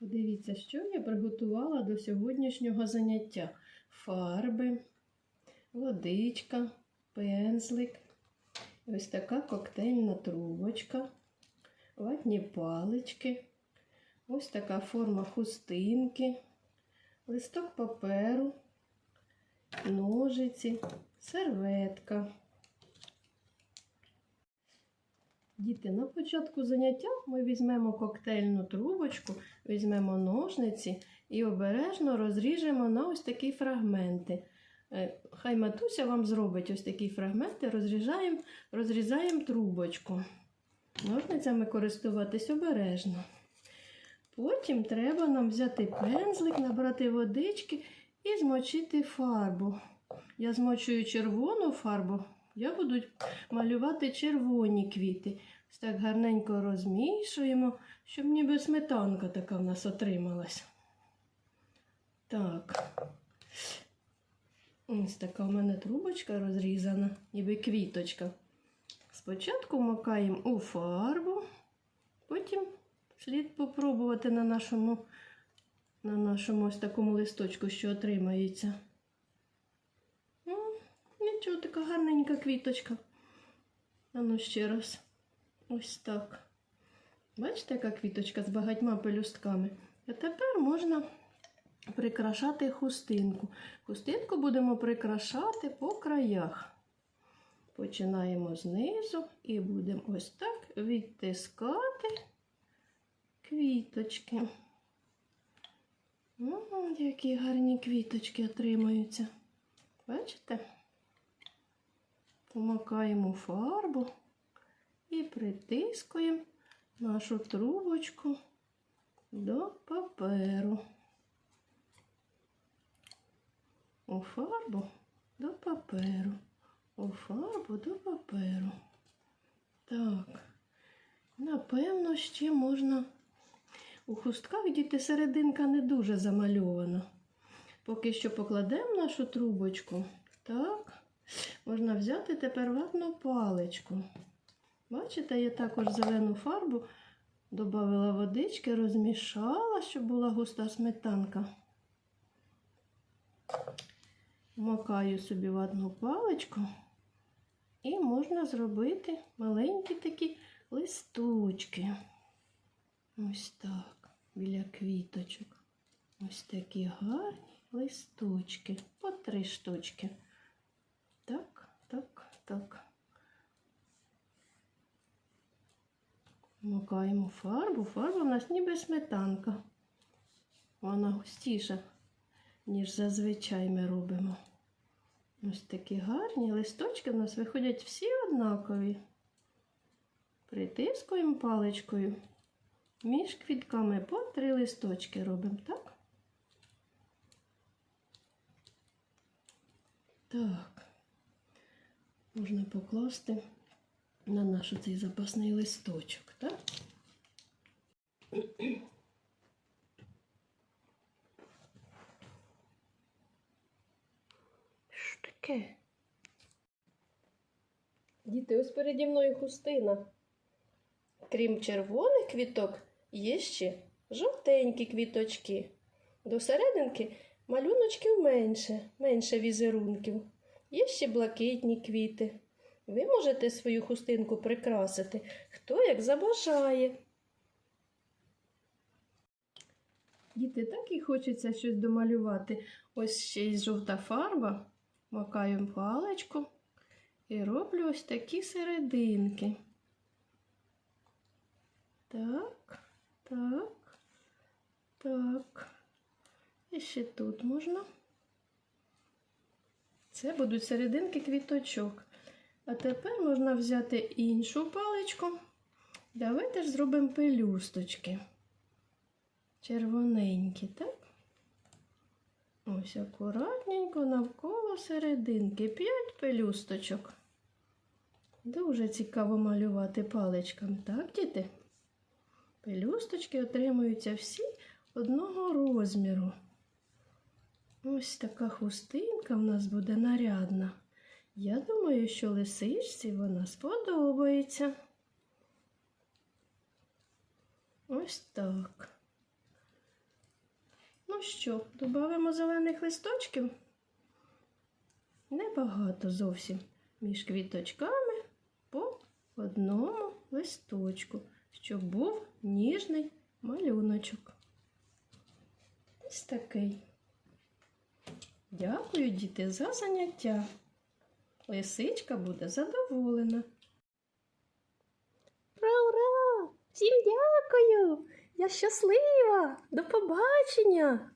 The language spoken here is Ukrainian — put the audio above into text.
Подивіться, що я приготувала до сьогоднішнього заняття. Фарби, водичка, пензлик, ось така коктейльна трубочка, ватні палички, ось така форма хустинки, листок паперу, ножиці, серветка. Діти, на початку заняття ми візьмемо коктейльну трубочку, візьмемо ножниці і обережно розріжемо на ось такі фрагменти. Е, Хай матуся вам зробить ось такі фрагменти, розрізаємо, розрізаємо трубочку. Ножницями користуватись обережно. Потім треба нам взяти пензлик, набрати водички і змочити фарбу. Я змочую червону фарбу, я буду малювати червоні квіти. Ось так гарненько розмішуємо, щоб ніби сметанка така в нас отрималась. Так. Ось така у мене трубочка розрізана, ніби квіточка. Спочатку макаємо у фарбу, потім слід попробувати на нашому, на нашому ось такому листочку, що отримається. Нічого, така гарненька квіточка. А ну ще раз. Ось так. Бачите, яка квіточка з багатьма пелюстками. А тепер можна прикрашати хустинку. Хустинку будемо прикрашати по краях. Починаємо знизу і будемо ось так відтискати квіточки. Ну, які гарні квіточки отримаються. Бачите? Помакаємо фарбу і притискуємо нашу трубочку до паперу. У фарбу до паперу. У фарбу до паперу. Так. Напевно, ще можна. У хустках діти серединка не дуже замальована. Поки що покладемо нашу трубочку. Так. Можна взяти тепер ватну паличку. Бачите, я також зелену фарбу додала водички, розмішала, щоб була густа сметанка. Макаю собі ватну паличку і можна зробити маленькі такі листочки. Ось так, біля квіточок. Ось такі гарні листочки. По три штучки. Так, так, так. Макаємо фарбу. Фарба у нас ніби сметанка. Вона густіша, ніж зазвичай ми робимо. Ось такі гарні листочки у нас виходять всі однакові. Притискуємо паличкою. Між квітками по три листочки робимо, так? Так, можна покласти на наш цей запасний листочок, так? Що таке? Діти, ось переді мною хустина. Крім червоних квіток, є ще жовтенькі квіточки. До серединки малюночків менше, менше візерунків. Є ще блакитні квіти. Ви можете свою хустинку прикрасити, хто як забажає. Діти, так і хочеться щось домалювати. Ось ще й жовта фарба. Макаю паличку і роблю ось такі серединки. Так, так, так. І ще тут можна. Це будуть серединки квіточок. А тепер можна взяти іншу паличку. Давайте ж зробимо пелюсточки. Червоненькі, так? Ось акуратненько навколо серединки. П'ять пелюсточок. Дуже цікаво малювати паличками, так, діти? Пелюсточки отримуються всі одного розміру. Ось така хустинка в нас буде нарядна. Я думаю, що лисичці вона сподобається. Ось так. Ну що? Додамо зелених листочків? Небагато зовсім. Між квіточками по одному листочку, щоб був ніжний малюночок. Ось такий. Дякую, діти, за заняття. Лисичка буде задоволена. Ура, ура! Всім дякую! Я щаслива! До побачення!